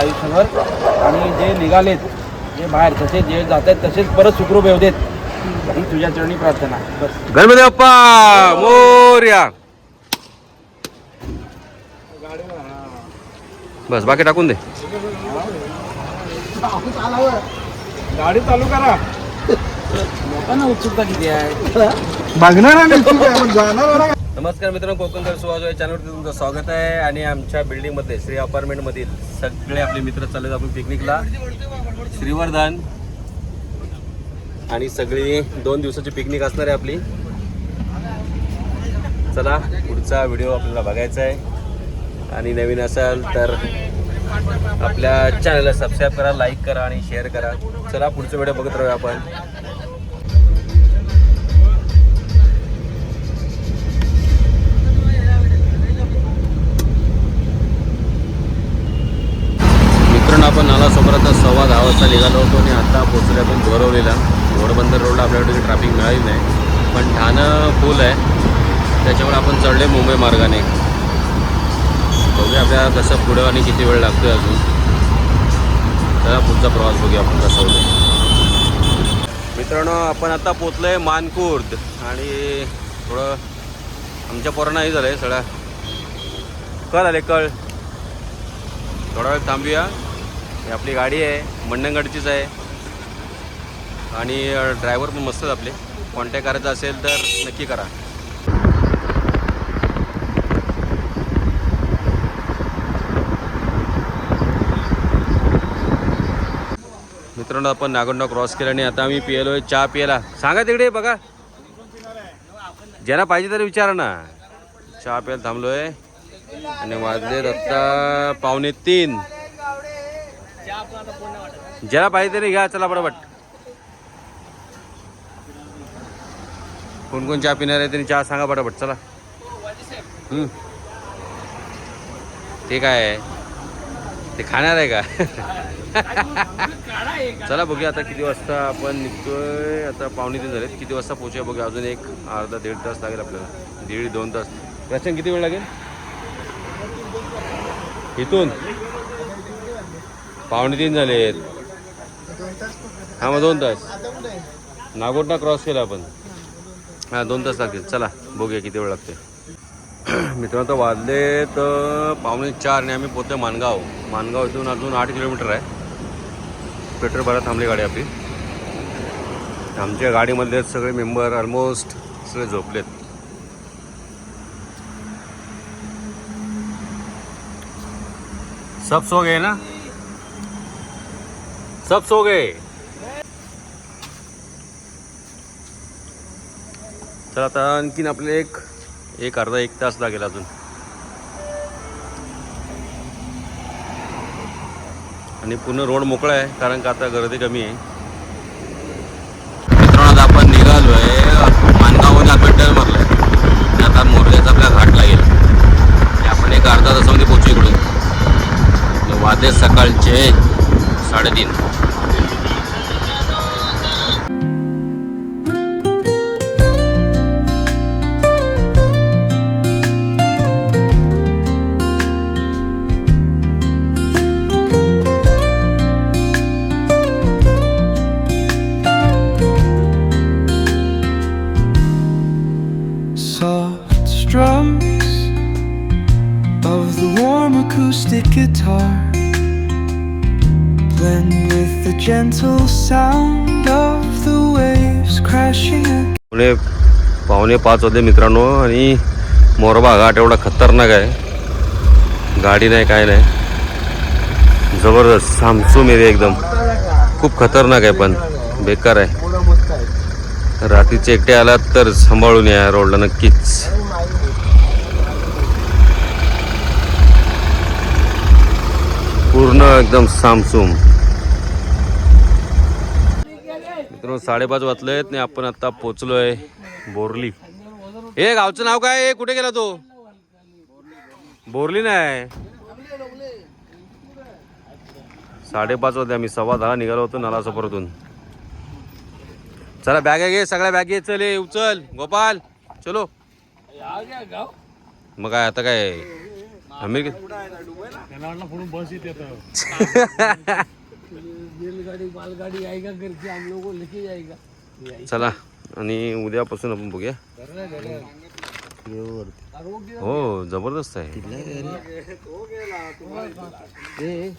आयुष्यभर. आणि जे निघालेत जे बाहेर तसे जे जात आहेत तसेच परत सुखरूप येऊ देत. ही तुझ्या चरणी प्रार्थना बस. गणपती बाप्पा मोर्या बस बाकी टाकून दे. गाडी चालू करा. लोकांना उत्सुकता किती आहे. नमस्कार मित्रांनो कोकणकर सुहास या चॅनलवरती तुमचं स्वागत आहे. आणि आमच्या बिल्डिंगमध्ये श्री अपार्टमेंटमधील सगळे आपले मित्र चालले आपण पिकनिकला श्रीवर्धन आणि सगळी दोन दिवसाची पिकनिक असणार आहे आपली. चला पुढचा व्हिडिओ आपल्याला बघायचा आहे. आणि नवीन असाल तर आपल्या चॅनलला सबस्क्राईब करा लाईक करा आणि शेअर करा. चला पुढचा व्हिडिओ बघत राहूया आपण. आपण नाला सव्वा दहा वाजता निघालो होतो आणि आत्ता पोचलो आपण गोरवलीला घोडबंदर रोडला आपल्याकडे ट्रॅफिक मिळाली नाही. पण ठाणं फुल आहे. त्याच्यामुळे आपण चढले मुंबई मार्गाने. बघूया आपल्याला कसं पुढं आणि किती वेळ लागतोय अजून. त्याला पुढचा प्रवास बघूया आपण कसा होतो मित्रांनो आपण आता पोचलोय मानकुर्द. आणि थोडं आमच्या पोरांना हे झालं आहे सगळ्या कळ आले कळ. थोडा वेळ थांबूया. ही आपली गाडी आहे मंडणगडचीच आहे. आणि ड्रायव्हर पण मस्तच आपले. कॉन्टॅक्ट करायचा असेल तर नक्की करा. मित्रांनो आपण नागोंडा क्रॉस केला आणि आता आम्ही पियलो आहे चहा पियला. सांगा तिकडे बघा. ज्यांना पाहिजे तरी विचारा ना. चहा प्यायला थांबलोय. आणि वाजले आत्ता पावणे तीन. ज्याला पाहिजे तरी घ्या चला बरोबर कोण कोण चहा पिणार आहे त्यांनी चहा सांगा पटापट चला. ते काय आहे? ते खाणार आहे का? चला बघूया आता किती वाजता आपण निघतोय. आता पाहुणे तीन झालेत. किती वाजता पोहोचूया बघूया. अजून एक अर्धा दीड तास लागेल आपल्याला. दीड दोन तास. रचन किती वेळ लागेल? इथून? पावणे तीन झालेत हां मग दोन तास. नागोटना क्रॉस केला आपण. हां दोन तास लागतील. चला बघूया किती वेळ लागते मित्रांनो तर वाजले तर पावणे चार आणि आम्ही पोहोचतो मानगाव. मानगाव इथून अजून आठ किलोमीटर आहे. पेट्रोल भरा थांबली गाडी आपली. आमच्या गाडीमधले सगळे मेंबर ऑलमोस्ट सगळे झोपलेत. सब सो गए ना? सब सो गए। तर आता आणखीन आपले एक एक अर्धा एक तास लागेल अजून. आणि पूर्ण रोड मोकळा आहे कारण का आता गर्दी कमी आहे. मित्रांनो आता आपण निघालो आहे मानगावमध्ये आपण टर्न मारलाय. आणि आता मोरल्याचा आपला घाट लागेल. आपण एक अर्धा तासामध्ये पोहोचू इकडून. वादे सकाळचे साडेतीन. Guitar blend with the gentle sound of the waves crashing against पावणे पाच होते मित्रांनो आणि मोरबा घाट एवढा खतरनाक आहे. गाडी नाही काय नाही. जबरदस्त सामसूम एरिया एकदम. खूप खतरनाक आहे पण. बेकार आहे. रात्रीचे एकटे आलात तर सांभाळून या रोडला नक्कीच. पूर्ण एकदम सामसूम. मित्रांनो साडेपाच वाजलेत आणि आपण आता पोचलोय बोरली. हे गावचं नाव काय? कुठे गेला तो? बोरली नाही. साडेपाच वाजले आम्ही सव्वा दहा निघालो होतो नालासोपरातून. चला बॅग घे सगळ्या बॅग घे चल उचल गोपाल चलो. मग काय आता काय? अमेरिकेत त्याला वाटलं पुढून बस येते आता रेलगाड़ी मालगाड़ी आएगा करके हम लोग को लेके जाएगा। चला आणि उद्यापासून आपण बघूया. आरोग्य हो जबरदस्त आहे. ए.